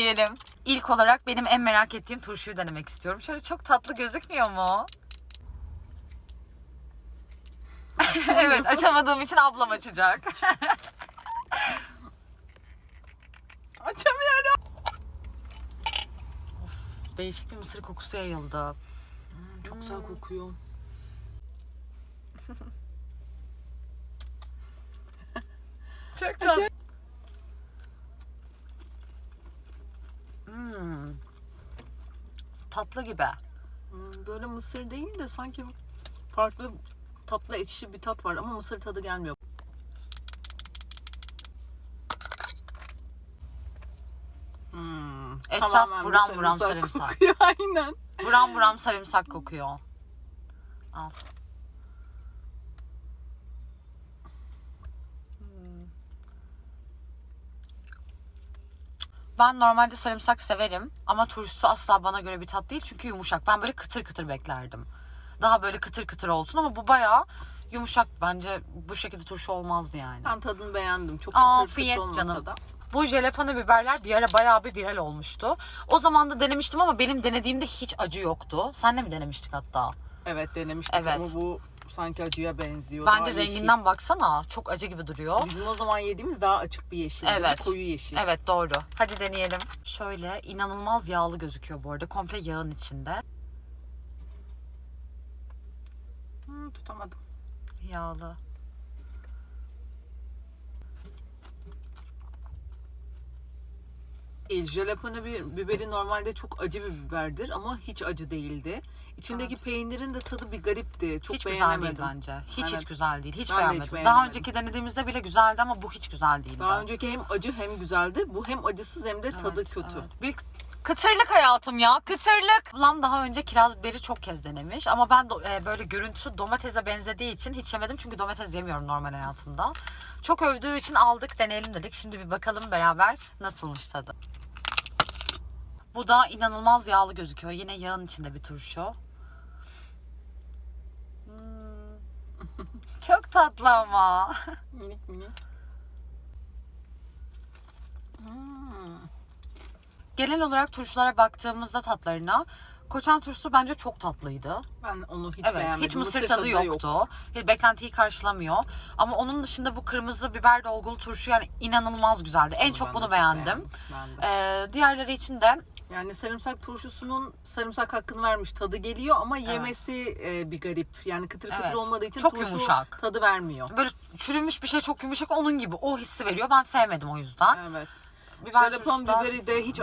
deneyelim. İlk olarak benim en merak ettiğim turşuyu denemek istiyorum. Şöyle çok tatlı gözükmüyor mu? evet açamadığım için ablam açacak. Açamıyorum. Değişik bir mısır kokusu yayıldı. Çok güzel kokuyor. Çok tatlı. Hmm. Tatlı gibi. Hmm, Böyle mısır değil de sanki farklı tatlı ekşi bir tat var ama mısır tadı gelmiyor. Hmm, Etraf tamamen buram buram sarımsak. kokuyor, Aynen. Buram buram sarımsak kokuyor. Al. Ben normalde sarımsak severim ama turşusu asla bana göre bir tat değil çünkü yumuşak. Ben böyle kıtır kıtır beklerdim. Daha böyle kıtır kıtır olsun ama bu bayağı yumuşak. Bence bu şekilde turşu olmazdı yani. Ben tadını beğendim. Çok Afiyet kıtır kıtır olmasa canım. da. Bu jalapeno biberler bir ara bayağı bir viral olmuştu. O zaman da denemiştim ama benim denediğimde hiç acı yoktu. Senle mi denemiştik hatta? Evet denemiştik Evet. ama bu sanki acıya benziyor. Bence daha yeşil. renginden baksana. Çok acı gibi duruyor. Bizim o zaman yediğimiz daha açık bir yeşil. Evet. Koyu yeşil. Evet doğru. Hadi deneyelim. Şöyle inanılmaz yağlı gözüküyor bu arada. Komple yağın içinde. Hmm, tutamadım. Yağlı. Değil. Jalapeno bir biberi normalde çok acı bir biberdir ama hiç acı değildi. İçindeki peynirin de tadı bir garipti. Çok hiç güzel değil beğenemedim. bence. Hiç Evet. hiç güzel değil. Hiç Ben de hiç beğenmedim. Daha beğenemedim. önceki denediğimizde bile güzeldi ama bu hiç güzel değildi. Daha önceki hem acı hem güzeldi. Bu hem acısız hem de Evet, tadı kötü. evet. Bir kıtırlık hayatım ya. Kıtırlık. Ablam daha önce kiraz biberi çok kez denemiş. Ama ben do- e, böyle görüntüsü domatese benzediği için hiç yemedim. Çünkü domates yemiyorum normal hayatımda. Çok övdüğü için aldık deneyelim dedik. Şimdi bir bakalım beraber nasılmış tadı. Bu da inanılmaz yağlı gözüküyor. Yine yağın içinde bir turşu. Hmm. Çok tatlı ama. Minik minik. Hmm. Genel olarak turşulara baktığımızda tatlarına koçan turşusu bence çok tatlıydı. Ben onu hiç evet, beğenmedim. hiç mısır, tadı da yoktu. yok. Hiç beklentiyi karşılamıyor. Ama onun dışında bu kırmızı biber dolgulu turşu yani inanılmaz güzeldi. En Onu çok ben bunu çok beğendim. Ben de. Ee, diğerleri için de Yani sarımsak turşusunun sarımsak hakkını vermiş tadı geliyor ama yemesi e, bir garip. Yani kıtır kıtır Evet. olmadığı için çok turşu yumuşak. tadı vermiyor. Böyle çürümüş bir şey çok yumuşak onun gibi o hissi veriyor. Ben sevmedim o yüzden. Evet. Biber Jalapeno turşusu da- biberi de hiç